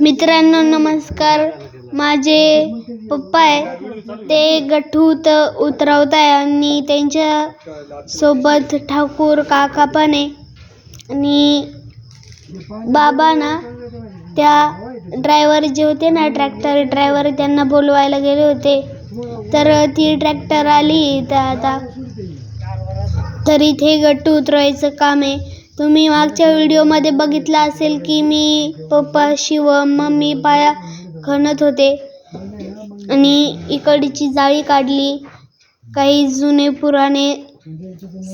मित्रांनो नमस्कार. माझे पप्पा आहे. ते गठूत उतरवत आहे आणि त्यांच्यासोबत ठाकूर काका पण आहे. आणि बाबा ना त्या ड्रायव्हर जे होते ना ट्रॅक्टर ड्रायव्हर त्यांना बोलवायला गेले होते. तर ती ट्रॅक्टर आली. तर आता तर इथे गट्टू उतरवायचं काम आहे. तुम्ही मागच्या व्हिडिओमध्ये बघितलं असेल की मी पप्पा शिव मम्मी पाया खणत होते. आणि इकडची जाळी काढली. काही जुने पुराणे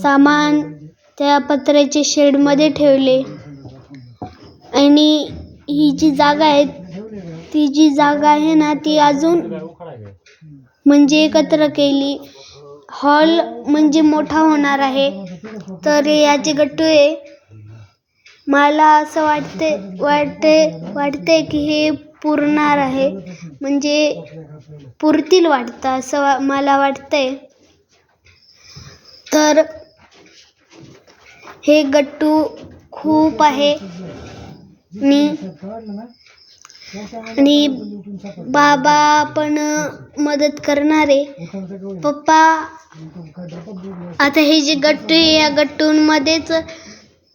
सामान त्या पत्र्याच्या शेडमध्ये ठेवले. आणि ही जी जागा आहे ती जी जागा आहे ना ती अजून म्हणजे एकत्र केली. हॉल म्हणजे मोठा होणार आहे. तर याचे गट्टू आहे. मला असं वाटते वाटते वाटते की हे पुरणार आहे. म्हणजे पुरतील वाटतं असं वा मला वाटतंय. तर हे गट्टू खूप आहे. आणि आणि बाबा पण मदत करणारे पप्पा आता हे जे गट्टू आहे या गट्टूंमध्येच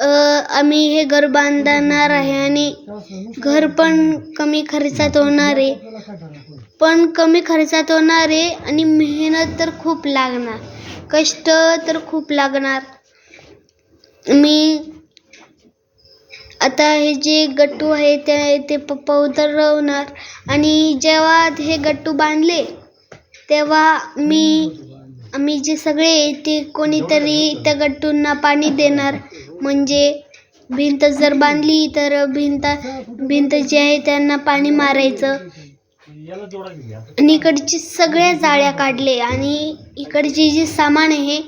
अ, आम्ही हे घर बांधणार आहे आणि घर पण कमी खर्चात होणार आहे. पण कमी खर्चात होणार आहे आणि मेहनत तर खूप लागणार. कष्ट तर खूप लागणार. मी आता हे जे गट्टू आहे ते ते पप्पा उतरवणार. आणि जेव्हा हे गट्टू बांधले तेव्हा मी आम्ही जे सगळे ते कोणीतरी त्या गट्टूंना पाणी देणार. म्हणजे भिंत जर बांधली तर भिंत भिंत जी आहे त्यांना पाणी मारायचं. आणि इकडची सगळ्या जाळ्या काढले आणि इकडचे जे सामान आहे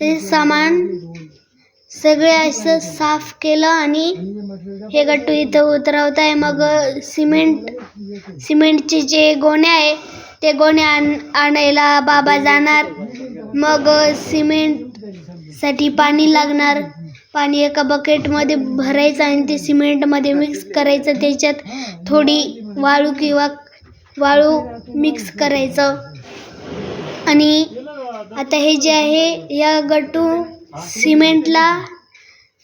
ते सामान सगळे असं साफ केलं आणि हे गट्टू इथं उतरवत आहे मग सिमेंट सिमेंटचे जे गोणे आहे ते गोणे आण आणायला बाबा जाणार. मग सिमेंटसाठी पाणी लागणार. पाणी एका बकेटमध्ये भरायचं आणि ते सिमेंटमध्ये मिक्स करायचं. त्याच्यात थोडी वाळू किंवा वाळू मिक्स करायचं. आणि आता हे जे आहे या गट्टू सिमेंटला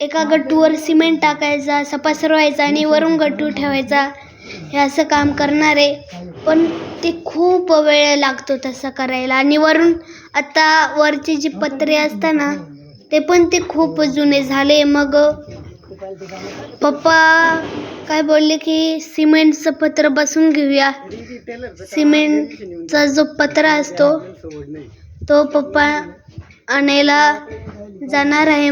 एका गट्टूवर सिमेंट टाकायचा असा पसरवायचा आणि वरून गट्टू ठेवायचा. हे असं काम करणार. आहे पण ते खूप वेळ लागतो तसं करायला. आणि वरून आता वरचे जे पत्रे असतात ना ते पण ते खूप जुने झाले. मग पप्पा काय बोलले की सिमेंटचं पत्र बसून घेऊया. सिमेंटचा जो पत्रा असतो तो पप्पा आणायला जाणार आहे.